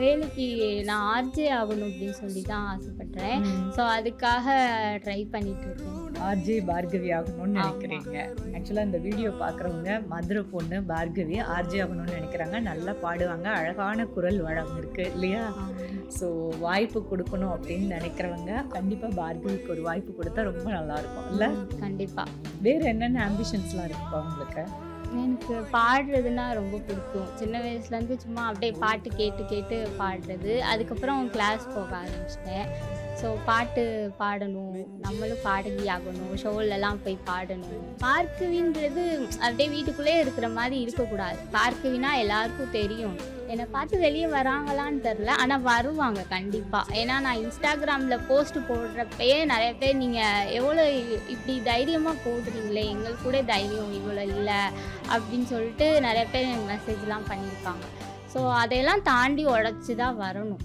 வேலைக்கு நான் ஆர்ஜே ஆகணும் அப்படின்னு சொல்லி தான் ஆசைப்பட்றேன் ஸோ அதுக்காக ட்ரை பண்ணிட்டு இருக்கேன் ஆர்ஜே பார்கவி ஆகணும்னு நினைக்கிறீங்க. ஆக்சுவலாக இந்த வீடியோ பார்க்குறவங்க மதுரை பொண்ணு பார்கவி ஆர்ஜே ஆகணும்னு நினைக்கிறாங்க. நல்லா பாடுவாங்க. அழகான குரல் வளம் இருக்கு இல்லையா? ஸோ வாய்ப்பு கொடுக்கணும் அப்படின்னு நினைக்கிறவங்க கண்டிப்பாக பார்கவிக்கு ஒரு வாய்ப்பு கொடுத்தா ரொம்ப நல்லா இருக்கும் இல்லை? கண்டிப்பா. வேற என்னென்ன ஆம்பிஷன்ஸ்லாம் இருக்குப்பா உங்களுக்கு? எனக்கு பாடுறதுன்னா ரொம்ப பிடிக்கும். சின்ன வயசுலேருந்து சும்மா அப்படியே பாட்டு கேட்டு கேட்டு பாடுறது. அதுக்கப்புறம் கிளாஸ் போக ஆரம்பிச்சிட்டேன். ஸோ பாட்டு பாடணும். நம்மளும் பாடகி ஆகணும். ஷோலெல்லாம் போய் பாடணும். பார்க்குவின்றது அப்படியே வீட்டுக்குள்ளே இருக்கிற மாதிரி இருக்கக்கூடாது. பார்க்குவினா எல்லாருக்கும் தெரியும். என்னை பார்த்து வெளியே வராங்களான்னு தெரில ஆனால் வருவாங்க கண்டிப்பாக ஏன்னா நான் இன்ஸ்டாகிராமில் போஸ்ட் போடுறப்பயே நிறைய பேர் நீங்கள் எவ்வளோ இப்படி தைரியமாக போடுறீங்களே எங்களுக்கு கூட தைரியம் இவ்வளோ இல்லை அப்படின்னு சொல்லிட்டு நிறைய பேர் எனக்கு மெசேஜ்லாம் பண்ணியிருக்காங்க. ஸோ அதையெல்லாம் தாண்டி உடச்சி தான் வரணும்.